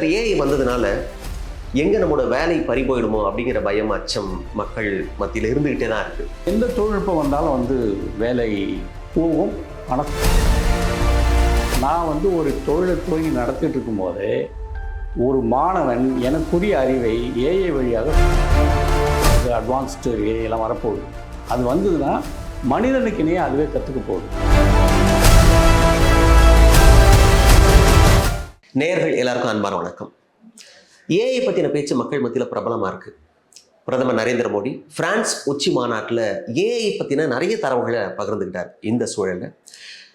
Sir AI வந்ததுனால எங்கே நம்மளோட வேலை பறி போயிடுமோ அப்படிங்கிற பயம் அச்சம் மக்கள் மத்தியில் இருந்துகிட்டே தான் இருக்குது எந்த தொழில்நுட்பம் வந்தாலும் வந்து வேலை போகும். ஆனால் நான் வந்து ஒரு தொழிலை துவங்கி நடத்திட்டு இருக்கும்போது ஒரு மாணவன் எனக்குரிய அறிவை ஏஐ வழியாக அட்வான்ஸ்டு ஏஐலாம் வரப்போகுது. அது வந்ததுன்னா மனிதனுக்கு இணையே அதுவே கற்றுக்க போகுது. நேர்கள் எல்லாருக்கும் அன்பான வணக்கம். ஏஐ பத்தின பேச்சு மக்கள் மத்தியில பிரபலமா இருக்கு. பிரதமர் நரேந்திர மோடி பிரான்ஸ் உச்சி மாநாட்டில் ஏஐ பத்தின நிறைய தரவுகளை பகிர்ந்துக்கிட்டார் இந்த சூழல்ல.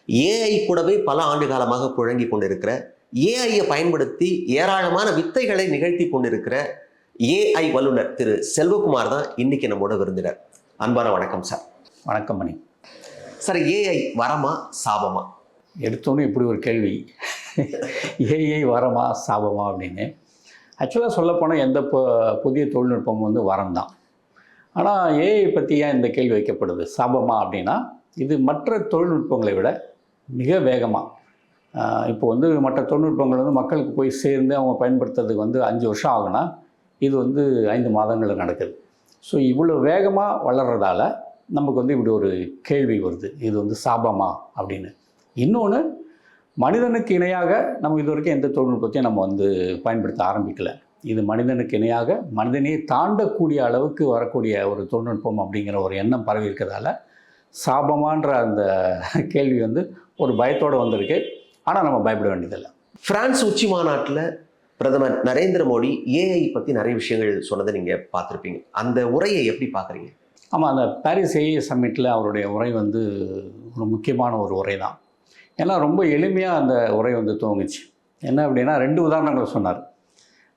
ஏஐ கூடவே பல ஆண்டு காலமாக புழங்கி கொண்டிருக்கிற ஏஐயை பயன்படுத்தி ஏராளமான வித்தைகளை நிகழ்த்தி கொண்டிருக்கிற ஏஐ வல்லுநர் திரு செல்வகுமார் தான் இன்னைக்கு நம்மோட விருந்தினர். அன்பான வணக்கம் சார். வணக்கம் மணி. சார் ஏஐ வரமா சாபமா? எடுத்தோன்னே இப்படி ஒரு கேள்வி. ஏஐ வரமா சாபமா அப்படின்னு. ஆக்சுவலாக சொல்லப்போனால் எந்த புதிய தொழில்நுட்பமும் வந்து வரம் தான் ஆனால் ஏஐ பற்றி ஏன் இந்த கேள்வி வைக்கப்படுது? சாபமா அப்படின்னா இது மற்ற தொழில்நுட்பங்களை விட மிக வேகமாக இப்போ வந்து மற்ற தொழில்நுட்பங்கள் வந்து மக்களுக்கு போய் சேர்ந்து அவங்க பயன்படுத்துறதுக்கு வந்து அஞ்சு வருஷம் ஆகுனா இது வந்து ஐந்து மாதங்களில் நடக்குது. ஸோ இவ்வளோ வேகமாக வளர்கிறதால நமக்கு வந்து இப்படி ஒரு கேள்வி வருது. இது வந்து சாபமா அப்படின்னு. இன்னொன்று மனிதனுக்கு இணையாக நம்ம இது வரைக்கும் எந்த தொழில்நுட்பத்தையும் நம்ம வந்து பயன்படுத்த ஆரம்பிக்கல. இது மனிதனுக்கு இணையாக மனிதனையே தாண்டக்கூடிய அளவுக்கு வரக்கூடிய ஒரு தொழில்நுட்பம் அப்படிங்கிற ஒரு எண்ணம் பரவி இருக்கிறதால சாபமான்ற அந்த கேள்வி வந்து ஒரு பயத்தோடு வந்திருக்கு. ஆனால் நம்ம பயப்பட வேண்டியதில்லை. பிரான்ஸ் உச்சி மாநாட்டில் பிரதமர் நரேந்திர மோடி ஏஐ பற்றி நிறைய விஷயங்கள் சொன்னதை நீங்கள் பார்த்துருப்பீங்க. அந்த உரையை எப்படி பார்க்குறீங்க? ஆமாம் அந்த பாரிஸ் ஏஏ சம்மிட்டில் அவருடைய உரை வந்து ஒரு முக்கியமான ஒரு உரை தான் ஏன்னா ரொம்ப எளிமையாக அந்த உரை வந்து தூங்குச்சு என்ன அப்படின்னா ரெண்டு உதாரணங்கள் சொன்னார்.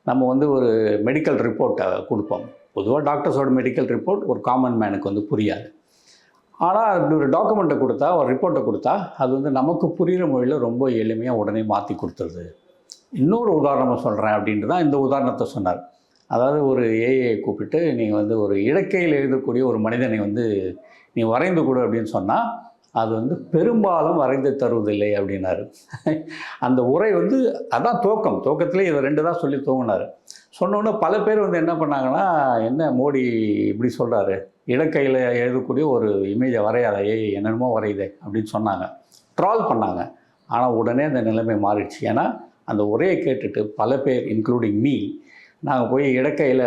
நம்ம வந்து ஒரு மெடிக்கல் ரிப்போர்ட்டை கொடுப்போம். பொதுவாக டாக்டர்ஸோட மெடிக்கல் ரிப்போர்ட் ஒரு காமன் மேனுக்கு வந்து புரியாது. ஆனால் அப்படி ஒரு டாக்குமெண்ட்டை கொடுத்தா ஒரு ரிப்போர்ட்டை கொடுத்தா அது வந்து நமக்கு புரிகிற மொழியில் ரொம்ப எளிமையாக உடனே மாற்றி கொடுத்துருது. இன்னொரு உதாரணமாக சொல்கிறேன் அப்படின்ட்டு தான் இந்த உதாரணத்தை சொன்னார். அதாவது ஒரு ஏஐயை கூப்பிட்டு நீங்கள் வந்து ஒரு இடக்கையில் எழுதக்கூடிய ஒரு மனிதனை வந்து நீ வரைந்து கொடு அப்படின்னு சொன்னால் அது வந்து பெரும்பாலும் வரைந்து தருவதில்லை அப்படின்னாரு. அந்த உரை வந்து அதான் தோக்கம் தோக்கத்திலே இதை ரெண்டு தான் சொல்லி தூங்கினார் சொன்னோன்னே பல பேர் வந்து என்ன பண்ணாங்கன்னா என்ன மோடி இப்படி சொல்கிறாரு இடக்கையில் எழுதக்கூடிய ஒரு இமேஜை வரையாத ஏய் என்னென்னமோ வரையுதே அப்படின்னு சொன்னாங்க. ட்ரால் பண்ணாங்க. ஆனால் உடனே அந்த நிலைமை மாறிடுச்சு. ஏன்னா அந்த உரையை கேட்டுட்டு பல பேர் இன்க்ளூடிங் மீ நாங்கள் போய் இடக்கையில்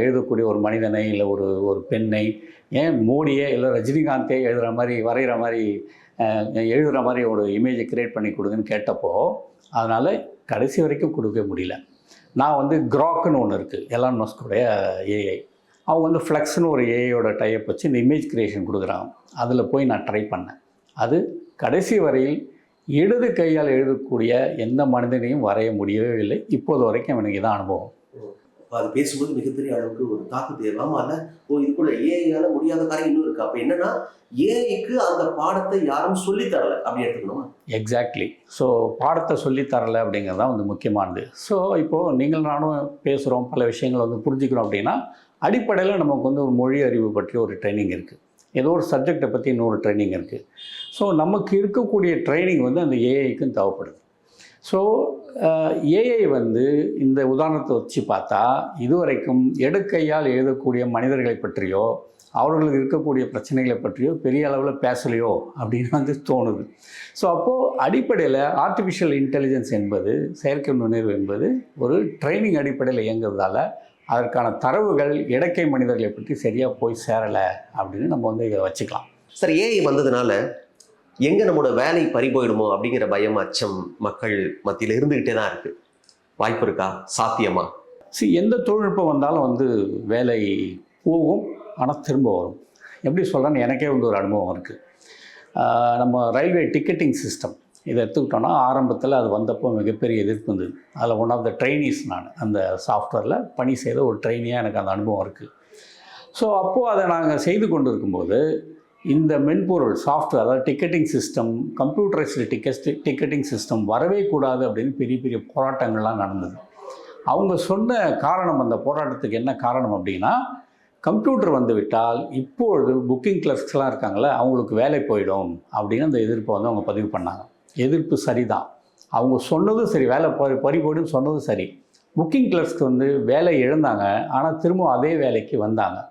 எழுதக்கூடிய ஒரு மனிதனை இல்லை ஒரு ஒரு பெண்ணை ஏன் மோடியே இல்லை ரஜினிகாந்தே எழுதுகிற மாதிரி வரைகிற மாதிரி எழுதுகிற மாதிரி ஒரு இமேஜை கிரியேட் பண்ணி கொடுங்கன்னு கேட்டப்போ அதனால் கடைசி வரைக்கும் கொடுக்க முடியல. நான் வந்து க்ராக்குன்னு ஒன்று இருக்குது எலான் மஸ்கோடைய ஏஐ அவங்க வந்து ஃப்ளெக்ஸ்னு ஒரு ஏஐயோட டைப் வச்சு இந்த இமேஜ் கிரியேஷன் கொடுக்குறாங்க. அதில் போய் நான் ட்ரை பண்ணேன். அது கடைசி வரையில் இடது கையால் எழுதக்கூடிய எந்த மனிதனையும் வரைய முடியவே இல்லை. இப்போது வரைக்கும் எனக்கு இதான் அனுபவம். அது பேசும்போது மிகப்பெரிய அளவுக்கு ஒரு தாக்கத்தை ஏற்படாம ஓ இதுக்குள்ள ஏஐயால முடியாத காரியம் இன்னும் இருக்கு. அப்போ என்னன்னா ஏஐக்கு அந்த பாடத்தை யாரும் சொல்லி தரல. அப்படி எடுத்துக்கணுமா? எக்ஸாக்ட்லி ஸோ பாடத்தை சொல்லித் தரல அப்படிங்கிறது தான் வந்து முக்கியமானது. ஸோ இப்போது நீங்கள் நானும் பேசுகிறோம் பல விஷயங்களை வந்து புரிஞ்சுக்கிறோம் அப்படின்னா அடிப்படையில் நமக்கு வந்து ஒரு மொழி அறிவு பற்றி ஒரு ட்ரைனிங் இருக்குது ஏதோ ஒரு சப்ஜெக்டை பற்றி இன்னொரு ட்ரைனிங் இருக்குது ஸோ நமக்கு இருக்கக்கூடிய ட்ரைனிங் வந்து அந்த ஏஐக்கும் தேவைப்படுது. ஸோ ஏஐ uh, வந்து இந்த உதாரணத்தை வச்சு பார்த்தா இதுவரைக்கும் எடுக்கையால் எழுதக்கூடிய மனிதர்களை பற்றியோ அவர்களுக்கு இருக்கக்கூடிய பிரச்சனைகளை பற்றியோ பெரிய அளவில் பேசலையோ அப்படின்னு வந்து தோணுது. ஸோ அப்போது அடிப்படையில் ஆர்டிஃபிஷியல் இன்டெலிஜென்ஸ் என்பது செயற்கை நுண்ணறிவு என்பது ஒரு ட்ரைனிங் அடிப்படையில் இயங்குறதால அதற்கான தரவுகள் இடக்கை மனிதர்களை பற்றி சரியாக போய் சேரலை அப்படின்னு நம்ம வந்து இதை வச்சுக்கலாம். சார் ஏஐ வந்ததுனால எங்கே நம்மளோட வேலை பறி போயிடுமோ அப்படிங்கிற பயம் அச்சம் மக்கள் மத்தியில் இருந்துக்கிட்டே தான் இருக்குது வாய்ப்பு இருக்கா? சாத்தியமா? சி எந்த தொழில்நுட்பம் வந்தாலும் வந்து வேலை போகும் ஆனால் திரும்ப வரும். எப்படி சொல்கிறேன்னு எனக்கே வந்து ஒரு அனுபவம் இருக்குது நம்ம ரயில்வே டிக்கெட்டிங் சிஸ்டம் இதை எடுத்துக்கிட்டோன்னா ஆரம்பத்தில் அது வந்தப்போ மிகப்பெரிய எதிர்ப்பு இருந்தது. அதில் ஒன் ஆஃப் த ட்ரைனிஸ் நான் அந்த சாஃப்ட்வேரில் பணி செய்த ஒரு ட்ரைனியாக எனக்கு அந்த அனுபவம் இருக்குது ஸோ அப்போது அதை நாங்கள் செய்து கொண்டு இருக்கும்போது இந்த மென்பொருள் சாஃப்ட்வேர் அதாவது ticketing system computerised ticket ticketing system வரவே கூடாது அப்படின்னு பெரிய பெரிய போராட்டங்கள்லாம் நடந்தது. அவங்க சொன்ன காரணம் அந்த போராட்டத்துக்கு என்ன காரணம் அப்படின்னா கம்ப்யூட்டர் வந்து விட்டால் இப்பொழுது புக்கிங் கிளர்க்ஸ்லாம் இருக்காங்களே அவங்களுக்கு வேலை போயிடும் அப்படின்னு அந்த எதிர்ப்பை வந்து அவங்க பதிவு பண்ணாங்க. எதிர்ப்பு சரிதான். அவங்க சொன்னதும் சரி வேலை பறி பறி போயிடுன்னு சொன்னதும் சரி. புக்கிங் கிளர்க்ஸ்க்கு வந்து வேலை இழந்தாங்க ஆனால் திரும்ப அதே வேலைக்கு வந்தாங்க.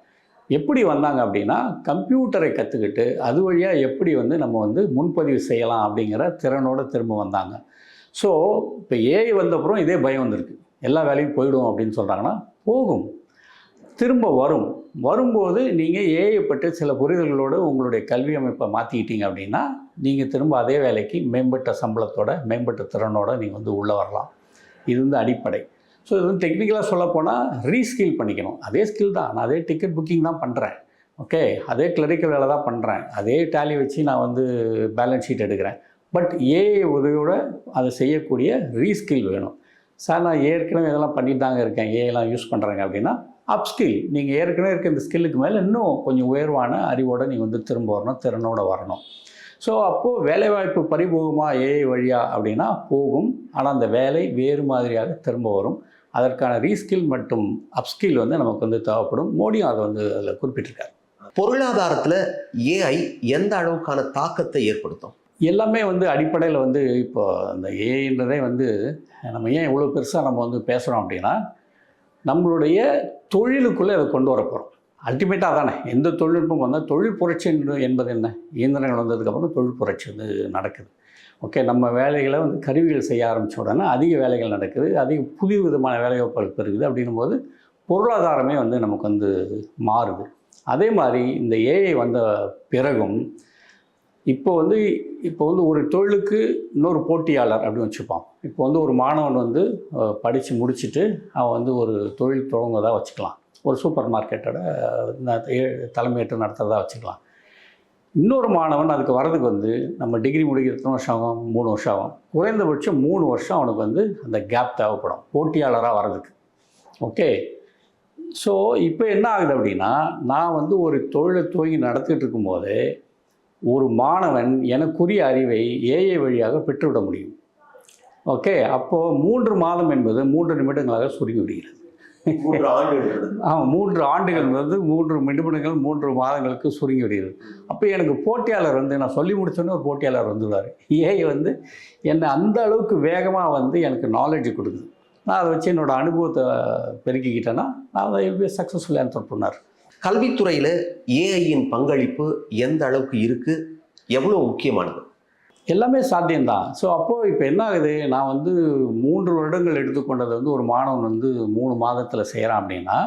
எப்படி வந்தாங்க அப்படின்னா கம்ப்யூட்டரை கற்றுக்கிட்டு அது வழியாக எப்படி வந்து நம்ம வந்து முன்பதிவு செய்யலாம் அப்படிங்கிற திறனோடு திரும்ப வந்தாங்க. ஸோ இப்போ ஏஐ வந்தப்புறம் இதே பயம் வந்திருக்கு. எல்லா வேலையும் போயிடும் அப்படின்னு சொல்கிறாங்கன்னா போகும். திரும்ப வரும். வரும்போது நீங்கள் ஏஐ பற்றி சில புரிதல்களோடு உங்களுடைய கல்வி அமைப்பை மாற்றிக்கிட்டீங்க அப்படின்னா நீங்கள் திரும்ப அதே வேலைக்கு மேம்பட்ட சம்பளத்தோட மேம்பட்ட திறனோட நீங்கள் வந்து உள்ளே வரலாம். இது வந்து அடிப்படை. ஸோ இது வந்து டெக்னிக்கலாக சொல்லப்போனால் ரீஸ்கில் பண்ணிக்கணும். அதே ஸ்கில் தான். நான் அதே டிக்கெட் புக்கிங் தான் பண்ணுறேன் ஓகே அதே கிளரிக்கல் வேலை தான் பண்ணுறேன் அதே டேலி வச்சு நான் வந்து பேலன்ஸ் ஷீட் எடுக்கிறேன். பட் ஏஐ உதவியோட அதை செய்யக்கூடிய ரீஸ்கில் வேணும். சார் நான் ஏற்கனவே இதெல்லாம் பண்ணிட்டு தாங்க இருக்கேன். ஏஐலாம் யூஸ் பண்ணுறேங்க அப்படின்னா அப்ஸ்கில் நீங்கள் ஏற்கனவே இருக்க இந்த ஸ்கில்லுக்கு மேலே இன்னும் கொஞ்சம் உயர்வான அறிவோடு நீங்கள் வந்து திரும்ப வரணும் திறனோடு வரணும். ஸோ அப்போது வேலைவாய்ப்பு பரிபோகமாக ஏஐ வழியா அப்படின்னா போகும். ஆனால் அந்த வேலை வேறு மாதிரியாக திரும்ப வரும். அதற்கான ரீஸ்கில் மற்றும் அப்ஸ்கில் வந்து நமக்கு வந்து தேவைப்படும். மோடியும் அதை வந்து அதில் குறிப்பிட்டிருக்காரு. பொருளாதாரத்துல ஏஐ எந்த அளவுக்கான தாக்கத்தை ஏற்படுத்தும்? எல்லாமே வந்து அடிப்படையில் வந்து இப்போ அந்த ஏஐன்றதே வந்து நம்ம ஏன் இவ்வளோ பெருசாக நம்ம வந்து பேசுகிறோம் அப்படின்னா நம்மளுடைய தொழிலுக்குள்ளே அதை கொண்டு வர போகிறோம். அல்டிமேட்டாக தானே எந்த தொழில்நுட்பம் வந்தால் தொழில் புரட்சி என்பது- என்ன? இயந்திரங்கள் வந்ததுக்கப்புறம் தொழில் புரட்சி வந்து நடக்குது. ஓகே நம்ம வேலைகளை வந்து கருவிகள் செய்ய ஆரம்பித்த உடனே அதிக வேலைகள் நடக்குது. அதிக புது விதமான வேலைவாய்ப்புகள் பெருகுது அப்படின்னும் போது பொருளாதாரமே வந்து நமக்கு வந்து மாறுது. அதே மாதிரி இந்த ஏஐ வந்த பிறகும் இப்போ வந்து இப்போ வந்து ஒரு தொழிலுக்கு இன்னொரு போட்டியாளர் அப்படின்னு வச்சுப்போம். இப்போ வந்து ஒரு மாணவன் வந்து படித்து முடிச்சுட்டு அவன் வந்து ஒரு தொழில் தொடங்குவதாக வச்சுக்கலாம். ஒரு சூப்பர் மார்க்கெட்டோட தலைமையேற்று நடத்துகிறதா வச்சுக்கலாம். இன்னொரு மாணவன் அதுக்கு வர்றதுக்கு வந்து நம்ம டிகிரி முடிக்க எத்தனை வருஷம் ஆகும்? மூணு வருஷம் ஆகும். குறைந்தபட்சம் மூணு வருஷம் அவனுக்கு வந்து அந்த கேப் தேவைப்படும். போட்டியாளராக வர்றதுக்கு. ஓகே? ஸோ இப்போ என்ன ஆகுது அப்படின்னா நான் வந்து ஒரு தொழிலை துவங்கி நடத்திட்டு இருக்கும்போது ஒரு மாணவன் எனக்குரிய அறிவை ஏஐ வழியாக பெற்றுவிட முடியும். ஓகே? அப்போது மூன்று மாதம் என்பது மூன்று நிமிடங்களாக சுருங்கி விடுகிறது. மூன்று ஆண்டுகள் ஆமாம் மூன்று ஆண்டுகள் வந்து மூன்று நிமிடங்கள் மூன்று மாதங்களுக்கு சுருங்கி விடுகிறது. அப்போ எனக்கு போட்டியாளர் வந்து நான் சொல்லி முடிச்சோன்னே ஒரு போட்டியாளர் வந்துடுவார் ஏஐ வந்து என்னை அந்த அளவுக்கு வேகமாக வந்து எனக்கு நாலேஜ் கொடுக்குது. நான் அதை வச்சு என்னோட அனுபவத்தை பெருக்கிக்கிட்டேன்னா நான் அதை சக்ஸஸ்ஃபுல் ஆன்சர் கல்வித்துறையில ஏஐயின் பங்களிப்பு எந்த அளவுக்கு இருக்கு? எவ்வளவு முக்கியமானது? எல்லாமே சாத்தியம்தான். ஸோ அப்போது இப்போ என்ன ஆகுது? நான் வந்து மூன்று வருடங்கள் எடுத்துக்கொண்டது வந்து ஒரு மாணவன் வந்து மூணு மாதத்தில் செய்கிறான் அப்படின்னா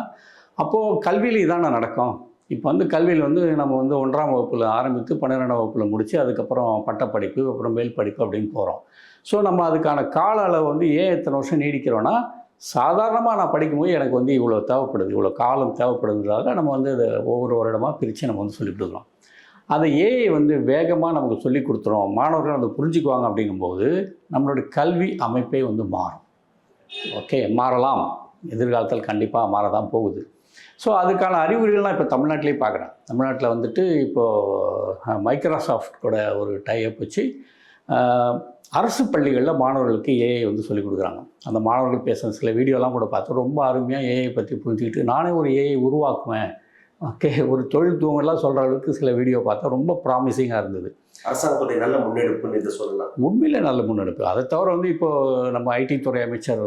அப்போது கல்வியில் இதான நடக்கும். இப்போ வந்து கல்வியில் வந்து நம்ம வந்து ஒன்றாம் வகுப்பில் ஆரம்பித்து பன்னிரெண்டாம் வகுப்பில் முடித்து அதுக்கப்புறம் பட்டப்படிப்பு அப்புறம் மேல் படிப்பு அப்படின்னு போகிறோம் ஸோ நம்ம அதுக்கான கால அளவு வந்து ஏன் எத்தனை வருஷம் நீடிக்கிறோன்னா சாதாரணமாக நான் படிக்கும்போது எனக்கு வந்து இவ்வளோ தேவைப்படுது இவ்வளோ காலம் தேவைப்படுதுன்றதால நம்ம வந்து அதை ஒவ்வொரு வருடமாக பிரித்து நம்ம வந்து சொல்லிட்டு இருக்கிறோம் அதை ஏஐ வந்து வேகமாக நமக்கு சொல்லி கொடுத்துரும். மாணவர்கள் அதை புரிஞ்சுக்குவாங்க அப்படிங்கும்போது நம்மளுடைய கல்வி அமைப்பே வந்து மாறும். ஓகே மாறலாம். எதிர்காலத்தில் கண்டிப்பாக மாறதான் போகுது. ஸோ அதுக்கான அறிகுறிகள்லாம் இப்போ தமிழ்நாட்டிலே பார்க்குறேன். தமிழ்நாட்டில் வந்துட்டு இப்போது மைக்ரோசாஃப்டோட ஒரு டைப் வச்சு அரசு பள்ளிகளில் மாணவர்களுக்கு ஏஐ வந்து சொல்லிக் கொடுக்குறாங்க. அந்த மாணவர்கள் பேசுகிற சில வீடியோலாம் கூட பார்த்து ரொம்ப அருமையாக ஏஐ பற்றி புரிஞ்சுக்கிட்டு நானே ஒரு ஏஐ உருவாக்குவேன். ஓகே ஒரு தொழில் தூங்கலாம் சொல்கிற அளவுக்கு சில வீடியோ பார்த்தா ரொம்ப ப்ராமிசிங்காக இருந்தது. அரசாங்கத்துடைய நல்ல முன்னெடுப்புன்னு இதை சொல்லலாம். உண்மையிலே நல்ல முன்னெடுப்பு. அதை தவிர வந்து இப்போது நம்ம ஐடி துறை அமைச்சர்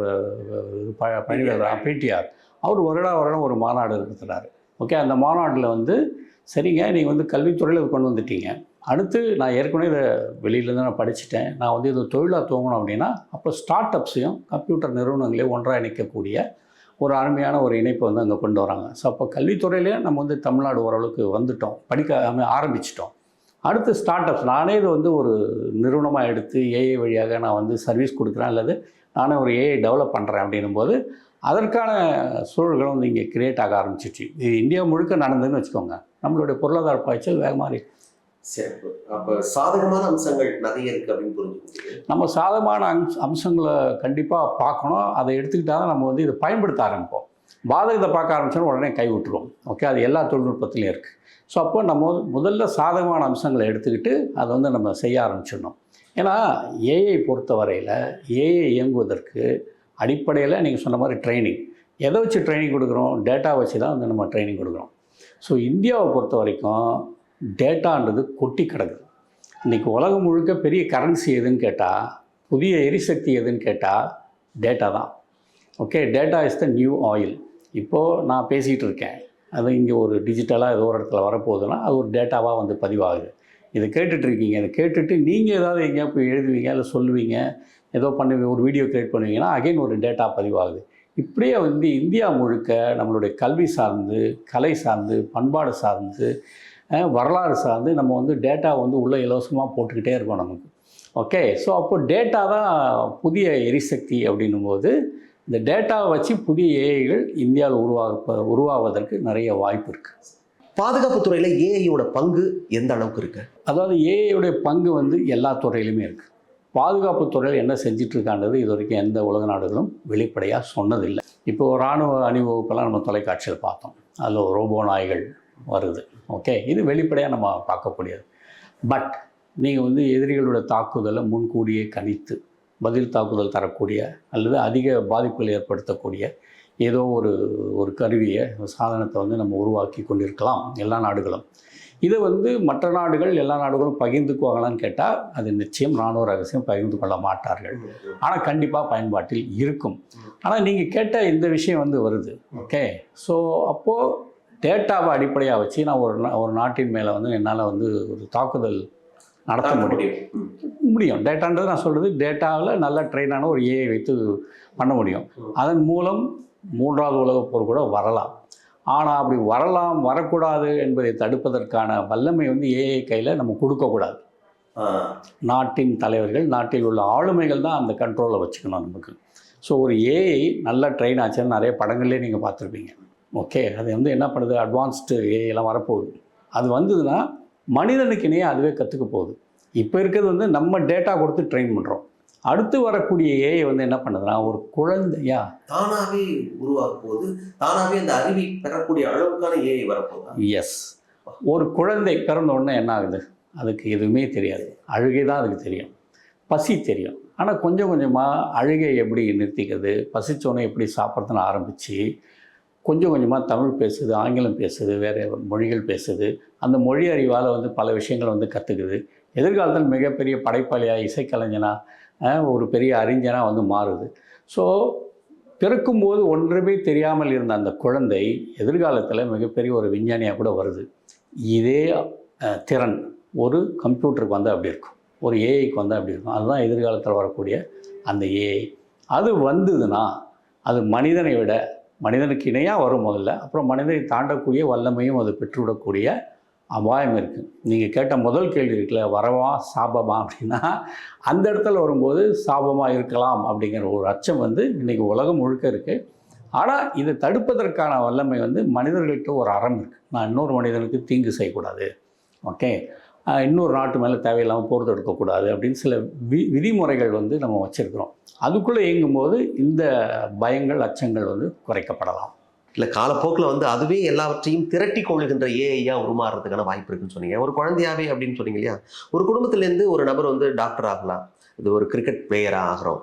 ப பணிவேல் பிடிஆர் அவர் வருடா வருடம் ஒரு மாநாடு நடத்துகிறாரு ஓகே அந்த மாநாட்டில் வந்து சரிங்க நீங்கள் வந்து கல்வித்துறையில் கொண்டு வந்துட்டீங்க. அடுத்து நான் ஏற்கனவே இதை வெளியிலேருந்து நான் படிச்சுட்டேன். நான் வந்து இது தொழிலாக துவங்கணும் அப்படின்னா அப்போ ஸ்டார்ட் அப்ஸையும் கம்ப்யூட்டர் நிறுவனங்களையும் ஒன்றாக இணைக்கக்கூடிய ஒரு அருமையான ஒரு இணைப்பை வந்து அங்கே கொண்டு வராங்க. ஸோ அப்போ கல்வித்துறையிலே நம்ம வந்து தமிழ்நாடு ஓரளவுக்கு வந்துட்டோம். படிக்க ஆரம்பிச்சிட்டோம். அடுத்து ஸ்டார்ட் அப்ஸ் நானே இது வந்து ஒரு நிறுவனமாக எடுத்து ஏஐ வழியாக நான் வந்து சர்வீஸ் கொடுக்குறேன். அல்லது நானே ஒரு ஏஐ டெவலப் பண்ணுறேன் அப்படின்னும் போது அதற்கான சூழல்களும் வந்து இங்கே கிரியேட் ஆக ஆரம்பிச்சிச்சு. இது இந்தியா முழுக்க நடந்ததுன்னு வச்சுக்கோங்க. நம்மளுடைய பொருளாதார பாய்ச்சல் வேகமாக சிறப்பு அப்போ சாதகமான அம்சங்கள் நிறைய இருக்கு அப்படின்னு புரிஞ்சுக்கோங்க நம்ம சாதகமான அம்ச அம்சங்களை கண்டிப்பாக பார்க்கணும். அதை எடுத்துக்கிட்டால் தான் நம்ம வந்து இதை பயன்படுத்த ஆரம்பிப்போம். பாதகத்தை பார்க்க ஆரம்பிச்சோன்னா உடனே கை விட்டுருவோம் ஓகே? அது எல்லா தொழில்நுட்பத்துலையும் இருக்குது ஸோ அப்போ நம்ம முதல்ல சாதகமான அம்சங்களை எடுத்துக்கிட்டு அதை வந்து நம்ம செய்ய ஆரம்பிச்சிடணும். ஏன்னா ஏஐ பொறுத்தவரையில் ஏஐ இயங்குவதற்கு அடிப்படையில் நீங்கள் சொன்ன மாதிரி ட்ரைனிங் எதை வச்சு ட்ரைனிங் கொடுக்குறோம்? டேட்டா வச்சு தான் வந்து நம்ம ட்ரைனிங் கொடுக்குறோம். ஸோ இந்தியாவை பொறுத்த வரைக்கும் டேட்டான்றது கொட்டி கிடக்குது இன்றைக்கி உலகம் முழுக்க பெரிய கரன்சி எதுன்னு கேட்டால் புதிய எரிசக்தி எதுன்னு கேட்டால் டேட்டா தான். Okay data is the new oil இப்போது நான் பேசிகிட்டு இருக்கேன். அது இங்கே ஒரு டிஜிட்டலாக ஏதோ ஒரு இடத்துல வரப்போகுதுன்னா அது ஒரு டேட்டாவாக வந்து பதிவாகுது. இதை கேட்டுட்ருக்கீங்க இதை கேட்டுட்டு நீங்கள் ஏதாவது எங்கேயா போய் எழுதுவீங்க இல்லை சொல்லுவீங்க ஏதோ பண்ணுவீங்க ஒரு வீடியோ கிரியேட் பண்ணுவீங்கன்னா அகைன் ஒரு டேட்டா பதிவாகுது. இப்படியே வந்து இந்தியா முழுக்க நம்மளுடைய கல்வி சார்ந்து கலை சார்ந்து பண்பாடு சார்ந்து வரலாறு சார்ந்து நம்ம வந்து டேட்டா வந்து உள்ளே இலவசமாக போட்டுக்கிட்டே இருக்கோம் நமக்கு. ஓகே ஸோ அப்போ டேட்டா தான் புதிய எரிசக்தி அப்படின்னும் போது இந்த டேட்டாவை வச்சு புதிய ஏஐகள் இந்தியாவில் உருவாக உருவாவதற்கு நிறைய வாய்ப்பு இருக்குது பாதுகாப்பு துறையில ஏஐயோட பங்கு எந்த அளவுக்கு இருக்கு? அதாவது ஏஐயுடைய பங்கு வந்து எல்லா துறையிலுமே இருக்குது பாதுகாப்பு துறையில் என்ன செஞ்சுட்டு இருக்கான்றது இது வரைக்கும் எந்த உலக நாடுகளும் வெளிப்படையாக சொன்னதில்லை. இப்போ இராணுவ அணிவகுப்பெல்லாம் நம்ம தொலைக்காட்சியில் பார்த்தோம். அதில் ரோபோ நாய்கள் வருது. ஓகே இது வெளிப்படையாக நம்ம பார்க்கக்கூடியது. பட் நீங்கள் வந்து எதிரிகளோட தாக்குதலை முன்கூடியே கணித்து பதில் தாக்குதல் தரக்கூடிய அல்லது அதிக பாதிப்புகள் ஏற்படுத்தக்கூடிய ஏதோ ஒரு ஒரு கருவியை ஒரு சாதனத்தை வந்து நம்ம உருவாக்கி கொண்டிருக்கலாம் எல்லா நாடுகளும். இதை வந்து மற்ற நாடுகள் எல்லா நாடுகளும் பகிர்ந்துக்குவாங்களான்னு கேட்டால் அது நிச்சயம் ராணுவ ரகசியம் பகிர்ந்து கொள்ள மாட்டார்கள். ஆனால் கண்டிப்பாக பயன்பாட்டில் இருக்கும். ஆனால் நீங்கள் கேட்ட இந்த விஷயம் வந்து வருது. ஓகே ஸோ அப்போது டேட்டாவை அடிப்படையாக வச்சு நான் ஒரு ஒரு நாட்டின் மேலே வந்து என்னால் வந்து ஒரு தாக்குதல் நடத்த முடியும். முடியும். டேட்டான்றது நான் சொல்கிறது டேட்டாவில் நல்ல ட்ரெயினான ஒரு ஏஐ வைத்து பண்ண முடியும். அதன் மூலம் மூன்றாவது உலகப் போர் கூட வரலாம். ஆனால் அப்படி வரலாம் வரக்கூடாது என்பதை தடுப்பதற்கான வல்லமை வந்து ஏஐ கையில் நம்ம கொடுக்கக்கூடாது. நாட்டின் தலைவர்கள் நாட்டில் உள்ள ஆளுமைகள் தான் அந்த கண்ட்ரோலை வச்சுக்கணும் நமக்கு. ஸோ ஒரு ஏஐ நல்ல ட்ரெயின் ஆச்சுன்னு நிறைய படங்கள்லேயே நீங்கள் பார்த்துருப்பீங்க. ஓகே அது வந்து என்ன பண்ணுது? அட்வான்ஸ்டு ஏஐலாம் வரப்போகுது. அது வந்ததுன்னா மனிதனுக்கு இணையே அதுவே கற்றுக்க போகுது. இப்போ இருக்கிறது வந்து நம்ம டேட்டா கொடுத்து ட்ரெயின் பண்ணுறோம் அடுத்து வரக்கூடிய ஏஐ வந்து என்ன பண்ணுதுன்னா ஒரு குழந்தையா தானாவே உருவாக போகுது. தானாவே அந்த அறிவை பெறக்கூடிய அளவுக்கான ஏஐ வரப்போகுது? எஸ் ஒரு குழந்தை பிறந்த உடனே என்ன ஆகுது? அதுக்கு எதுவுமே தெரியாது. அழுகை தான் அதுக்கு தெரியும். பசி தெரியும். ஆனால் கொஞ்சம் கொஞ்சமாக அழுகை எப்படி நிறுத்திக்கிறது? பசிச்சோன்னே எப்படி சாப்பிட்றதுன்னு ஆரம்பித்து கொஞ்சம் கொஞ்சமாக தமிழ் பேசுது ஆங்கிலம் பேசுது வேறு மொழிகள் பேசுது. அந்த மொழி அறிவால் வந்து பல விஷயங்கள் வந்து கற்றுக்குது எதிர்காலத்தில் மிகப்பெரிய படைப்பாளியாக இசைக்கலைஞனாக ஒரு பெரிய அறிஞனாக வந்து மாறுது. ஸோ பிறக்கும்போது ஒன்றுமே தெரியாமல் இருந்த அந்த குழந்தை எதிர்காலத்தில் மிகப்பெரிய ஒரு விஞ்ஞானியாக கூட வருது. இதே திறன். ஒரு கம்ப்யூட்டருக்கு வந்து அப்படி இருக்கும். ஒரு ஏஐக்கு வந்து அப்படி இருக்கும். அதுதான் எதிர்காலத்தில் வரக்கூடிய அந்த ஏஐ அது வந்ததுன்னா அது மனிதனை விட மனிதனுக்கு இணையாக வரும் முதல்ல. அப்புறம் மனிதனை தாண்டக்கூடிய வல்லமையும் அது பெற்றுவிடக்கூடிய அபாயம் இருக்குது நீங்கள் கேட்ட முதல் கேள்வி இருக்குல்ல வரவா சாபமா அப்படின்னா அந்த இடத்துல வரும்போது சாபமாக இருக்கலாம் அப்படிங்கிற ஒரு அச்சம் வந்து இன்றைக்கி உலகம் முழுக்க இருக்குது ஆனால் இதை தடுப்பதற்கான வல்லமை வந்து மனிதர்கள்ட்ட ஒரு அறம் இருக்குது நான் இன்னொரு மனிதனுக்கு தீங்கு செய்யக்கூடாது. ஓகே? இன்னொரு நாட்டு மேலே தேவையில்லாமல் போர் தடுக்கக்கூடாது அப்படின்னு சில வி விதிமுறைகள் வந்து நம்ம வச்சுருக்கிறோம். அதுக்குள்ளே இயங்கும்போது இந்த பயங்கள் அச்சங்கள் வந்து குறைக்கப்படலாம். இல்லை காலப்போக்கில் வந்து அதுவே எல்லாவற்றையும் திரட்டி கொள்ளுகின்ற ஏஐயாக உருமாறுறதுக்கான வாய்ப்பு இருக்குன்னு சொன்னீங்க. ஒரு குழந்தையாவே அப்படின்னு சொன்னீங்க இல்லையா? ஒரு குடும்பத்துலேருந்து ஒரு நபர் வந்து டாக்டர் ஆகலாம். இது ஒரு கிரிக்கெட் பிளேயராக ஆகிறோம்.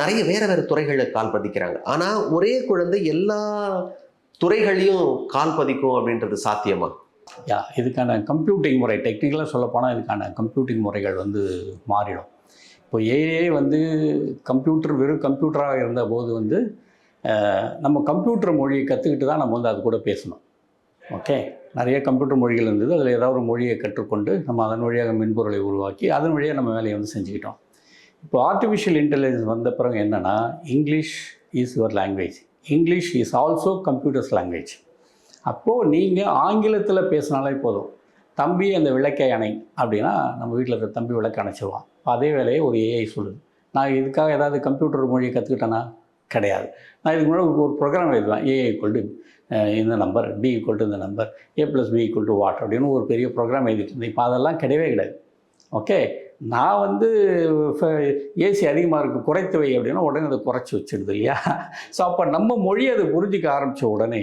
நிறைய வேறு வேறு துறைகளில் கால் பதிக்கிறாங்க. ஆனால் ஒரே குழந்தை எல்லா துறைகளையும் கால் பதிக்கும் அப்படின்றது சாத்தியமா? யா இதுக்கான கம்ப்யூட்டிங் முறை டெக்னிக்கலாக சொல்லப்போனால் இதுக்கான கம்ப்யூட்டிங் முறைகள் வந்து மாறிடும். இப்போ ஏஏ வந்து கம்ப்யூட்டர் வெறும் கம்ப்யூட்டராக இருந்தபோது வந்து நம்ம கம்ப்யூட்டர் மொழியை கற்றுக்கிட்டு தான் நம்ம வந்து அது கூட பேசணும். ஓகே நிறைய கம்ப்யூட்டர் மொழிகள் இருந்தது. அதில் ஏதாவது ஒரு மொழியை கற்றுக்கொண்டு நம்ம அதன் வழியாக மென்பொருளை உருவாக்கி அதன் வழியாக நம்ம வேலையை வந்து செஞ்சுக்கிட்டோம். இப்போ ஆர்டிஃபிஷியல் இன்டெலிஜென்ஸ் வந்த பிறகு என்னென்னா English is your language English is also computers language அப்போது நீங்கள் ஆங்கிலத்தில் பேசினாலே போதும். தம்பி அந்த விளக்கை அணை அப்படின்னா நம்ம வீட்டில் இருக்கிற தம்பி விளக்கை அணைச்சிடுவான் அப்ப அதே வேலையை ஒரு ஏஐ சொல்லுது. நான் இதுக்காக ஏதாவது கம்ப்யூட்டர் மொழியை கற்றுக்கிட்டேன்னா கிடையாது. நான் இதுக்கு முன்னாடி ஒரு ப்ரோக்ராம் எழுதுவேன். ஏஐ ஈக்குவல் டு இந்த நம்பர் பி ஈக்குவல் டு இந்த number A plus B equal to what அப்படின்னு ஒரு பெரிய ப்ரோக்ராம் எழுதிட்டு இருந்தேன். இப்போ அதெல்லாம் கிடையவே கிடையாது. ஓகே நான் வந்து ஏசி அதிகமாக இருக்குது குறைத்து வை அப்படின்னா உடனே அதை குறைச்சி வச்சிடுது இல்லையா? ஸோ அப்போ நம்ம மொழி அதை புரிஞ்சிக்க ஆரம்பித்த உடனே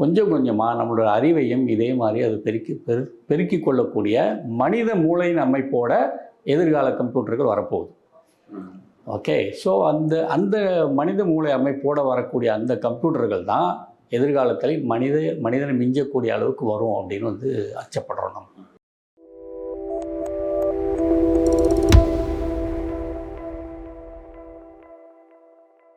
கொஞ்சம் கொஞ்சமாக நம்மளோட அறிவையும் இதே மாதிரி அது பெருக்கி பெரு பெருக்கி கொள்ளக்கூடிய மனித மூளையின் அமைப்போட எதிர்கால கம்ப்யூட்டர்கள் வரப்போகுது. ஓகே ஸோ அந்த அந்த மனித மூளை அமைப்போட வரக்கூடிய அந்த கம்ப்யூட்டர்கள் தான் எதிர்காலத்தில் மனித மனிதனை மிஞ்சக்கூடிய அளவுக்கு வரும் அப்படின்னு வந்து அச்சப்படுறோம் நம்ம.